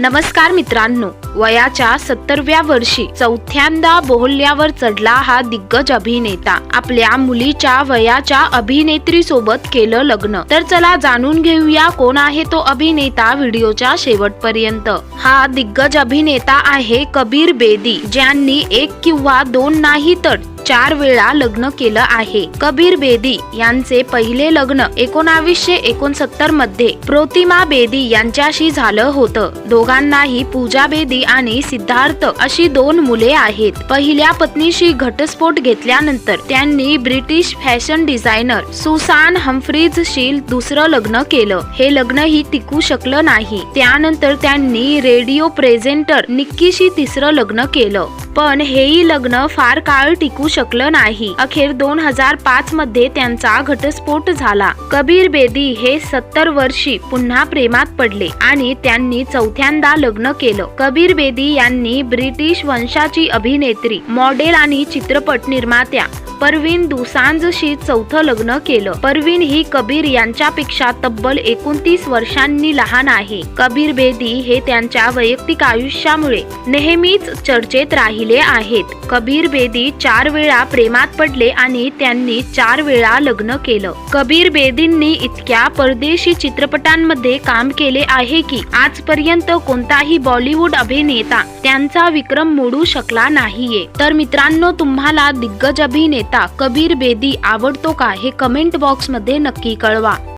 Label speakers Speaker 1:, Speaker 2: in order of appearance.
Speaker 1: नमस्कार मित्रांनो वयाच्या सत्तरव्या वर्षी चौथ्यांदा बोहल्यावर चढला हा दिग्गज अभिनेता. आपल्या मुलीच्या वयाच्या अभिनेत्री सोबत केलं लग्न. तर चला जाणून घेऊया कोण आहे तो अभिनेता व्हिडिओच्या शेवटपर्यंत. हा दिग्गज अभिनेता आहे कबीर बेदी ज्यांनी एक किंवा दोन नाही तर चार वेळा लग्न केलं आहे. कबीर बेदी यांचे पहिले लग्न एकोणावीसशे एकोणसत्तरमध्ये प्रोतिमा बेदी यांच्याशी झालं होतं. दोघांनाही पूजा बेदी आणि सिद्धार्थ अशी दोन मुले आहेत. पहिल्या पत्नीशी घटस्फोट घेतल्यानंतर त्यांनी ब्रिटिश फॅशन डिझायनर सुसान हम्फ्रीजशी दुसरं लग्न केलं. हे लग्नही टिकू शकलं नाही. त्यानंतर त्यांनी रेडिओ प्रेझेंटर निक्कीशी तिसरं लग्न केलं. पण हेही लग्न फार काळ टिकू शकलं नाही. अखेर दोन हजार पाच मध्ये त्यांचा घटस्फोट झाला. कबीर बेदी हे सत्तर वर्षी पुन्हा प्रेमात पडले आणि त्यांनी चौथ्यांदा लग्न केलं. कबीर बेदी यांनी ब्रिटिश वंशाची अभिनेत्री मॉडेल आणि चित्रपट निर्मात्या परवीन दुसांजशी चौथं लग्न केलं. परवीन ही कबीर यांच्यापेक्षा तब्बल एकोणतीस वर्षांनी लहान आहे. कबीर बेदी हे त्यांच्या वैयक्तिक आयुष्यामुळे नेहमीच चर्चेत राहिले. आहेत. कबीर बेदी चार वेळा प्रेमात पडले आणि त्यांनी चार वेळा लग्न केलं. कबीर बेदींनी इतक्या परदेशी चित्रपटांमध्ये काम केले आहे की आजपर्यंत कोणताही बॉलिवूड अभिनेता त्यांचा विक्रम मोडू शकला नाहीये. तर मित्रांनो तुम्हाला दिग्गज अभिनेता कबीर बेदी आवडतो का हे कमेंट बॉक्समध्ये नक्की कळवा.